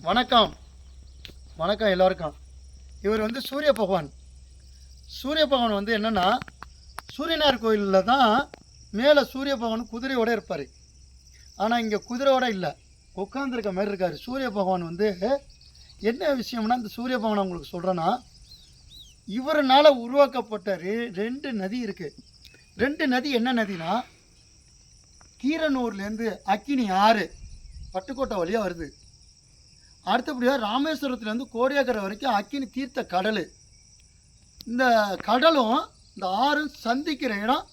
வணக்கம். வணக்கம் எல்லாருக்கும். இவர் வந்து சூரிய பகவான். சூரிய பகவான் வந்து என்னென்னா சூரியனார் கோயிலில் தான் மேலே சூரிய பகவான் குதிரையோட இருப்பார். ஆனால் இங்கே குதிரையோடு இல்லை. உட்காந்துருக்க மாதிரி இருக்கார். சூரிய பகவான் வந்து என்ன விஷயம்னா இந்த சூரிய பகவான் உங்களுக்கு சொல்கிறேன்னா இவரனால் உருவாக்கப்பட்ட ரெ- ரெண்டு நதி இருக்குது ரெண்டு நதி என்ன நதினா கீரனூர்லேருந்து அக்கினி ஆறு பட்டுக்கோட்டை வழியாக வருது. அடுத்தபடியாக ராமேஸ்வரத்துலேருந்து கோடியாக்கரை வரைக்கும் அக்கினி தீர்த்த கடல். இந்த கடலும் இந்த ஆறும் சந்திக்கிற இடம்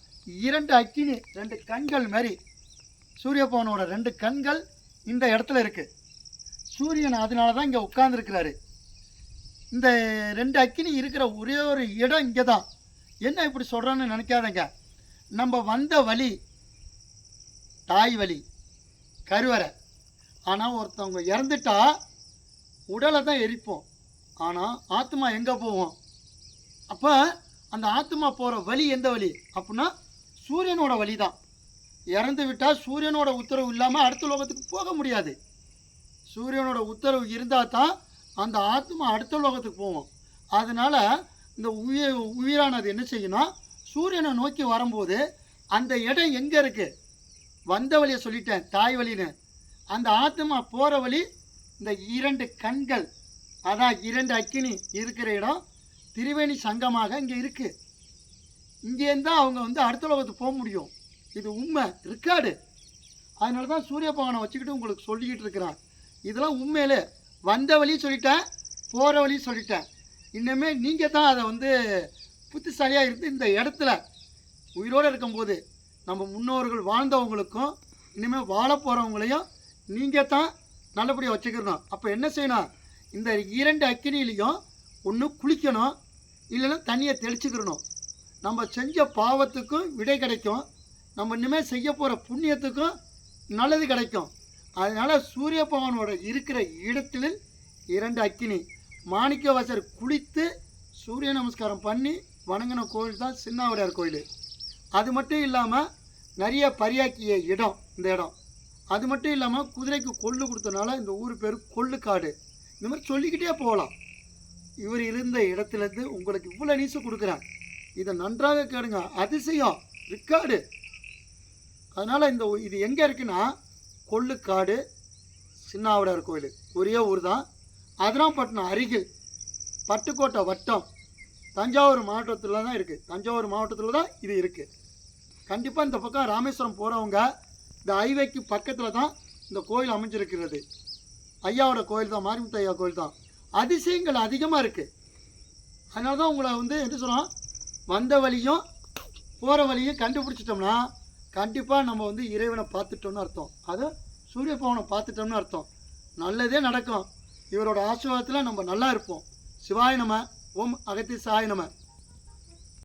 இரண்டு அக்கினி ரெண்டு கண்கள் மாதிரி சூரிய பவனோட ரெண்டு கண்கள் இந்த இடத்துல இருக்குது சூரியன் அதனால தான் இங்கே உட்கார்ந்துருக்கிறாரு. இந்த ரெண்டு அக்கினி இருக்கிற ஒரே ஒரு இடம் இங்கே தான் என்ன இப்படி சொல்கிறேன்னு நினைக்காதங்க. நம்ம வந்த வழி தாய் வழி கருவறை. ஆனால் ஒருத்தவங்க இறந்துட்டா உடலை தான் எரிப்போம். ஆனால் ஆத்மா எங்கே போவோம்? அப்போ அந்த ஆத்மா போகிற வழி எந்த வழி? அப்படின்னா சூரியனோட வழி தான் இறந்து விட்டால் சூரியனோட உத்தரவு இல்லாமல் அடுத்த லோகத்துக்கு போக முடியாது. சூரியனோட உத்தரவு இருந்தால் தான் அந்த ஆத்மா அடுத்த லோகத்துக்கு போவோம். அதனால் இந்த உயிர் உயிரானது என்ன செய்யணும் சூரியனை நோக்கி வரும்போது அந்த இடம் எங்கே இருக்குது வந்த வழியை சொல்லிட்டேன் தாய் வழின்னு. அந்த ஆத்மா போகிற வழி இந்த இரண்டு கண்கள் அதான் இரண்டு அக்கினி இருக்கிற இடம் திரிவேணி சங்கமாக இங்கே இருக்குது இங்கேருந்து தான் அவங்க வந்து அடுத்த லோகத்துக்கு போக முடியும். இது உண்மை ரெக்கார்டு அதனால தான் சூரிய பகவானை வச்சுக்கிட்டு உங்களுக்கு சொல்லிக்கிட்டு இருக்கிறேன் இதெல்லாம் உண்மையிலே. வந்த வழி சொல்லிட்டேன் போகிற வழி சொல்லிட்டேன். இன்னுமே நீங்கள் தான் அதை வந்து புத்திசாலியாக இருந்து இந்த இடத்துல உயிரோடு இருக்கும்போது நம்ம முன்னோர்கள் வாழ்ந்தவங்களுக்கும் இனிமேல் வாழ போகிறவங்களையும் நீங்கள் தான் நல்லபடியாக வச்சுக்கிறணும் அப்போ என்ன செய்யணும்? இந்த இரண்டு அக்கினிலையும் ஒன்று குளிக்கணும். இல்லைன்னா தண்ணியை தெளிச்சுக்கிறணும் நம்ம செஞ்ச பாவத்துக்கும் விடை கிடைக்கும். நம்ம இனிமேல் செய்ய போகிற புண்ணியத்துக்கும் நல்லது கிடைக்கும். அதனால் சூரிய பகவானோட இருக்கிற இடத்தில் இரண்டு அக்கினி. மாணிக்கவாசர் குளித்து சூரிய நமஸ்காரம் பண்ணி வணங்கின கோயில் தான் சின்னாவரையார் கோயில். அது மட்டும் இல்லாமல் நிறைய பரியாக்கிய இடம் இந்த இடம். அது மட்டும் இல்லாமல் குதிரைக்கு கொள்ளு கொடுத்தனால இந்த ஊர் பேர் கொள்ளுக்காடு. இந்த மாதிரி சொல்லிக்கிட்டே போகலாம். இவர் இருந்த இடத்துலேருந்து உங்களுக்கு இவ்வளோ நீசம் கொடுக்குறேன் இதை நன்றாக கேளுங்க. அதிசயம். ரிக்கார்டு அதனால் இந்த ஊ- இது எங்கே இருக்குன்னா கொள்ளுக்காடு சின்னாவடார் கோயில். ஒரே ஊர் தான் அதிராம்பட்டினம் அருகில் பட்டுக்கோட்டை வட்டம் தஞ்சாவூர் மாவட்டத்தில் தான் இருக்குது தஞ்சாவூர் மாவட்டத்தில் தான் இது இருக்குது கண்டிப்பாக இந்த பக்கம் ராமேஸ்வரம் போகிறவங்க இந்த ஹைவேக்கு பக்கத்தில் தான் இந்த கோயில் அமைஞ்சிருக்கிறது. ஐயாவோட கோயில் தான் மாரிமுத்து ஐயா கோயில் தான். அதிசயங்கள் அதிகமாக இருக்குது அதனால தான் உங்களை வந்து என்ன சொல்கிறோம் வந்த வழியும் போகிற வழியும் கண்டுபிடிச்சிட்டோம்னா கண்டிப்பாக நம்ம வந்து இறைவனை பார்த்துட்டோம்னு அர்த்தம். அது சூரிய பவனை பார்த்துட்டோம்னு அர்த்தம். நல்லதே நடக்கும். இவரோட ஆசீர்வாதத்தில் நம்ம நல்லா இருப்போம். சிவாய நம ஓம் அகத்தி சாய நம.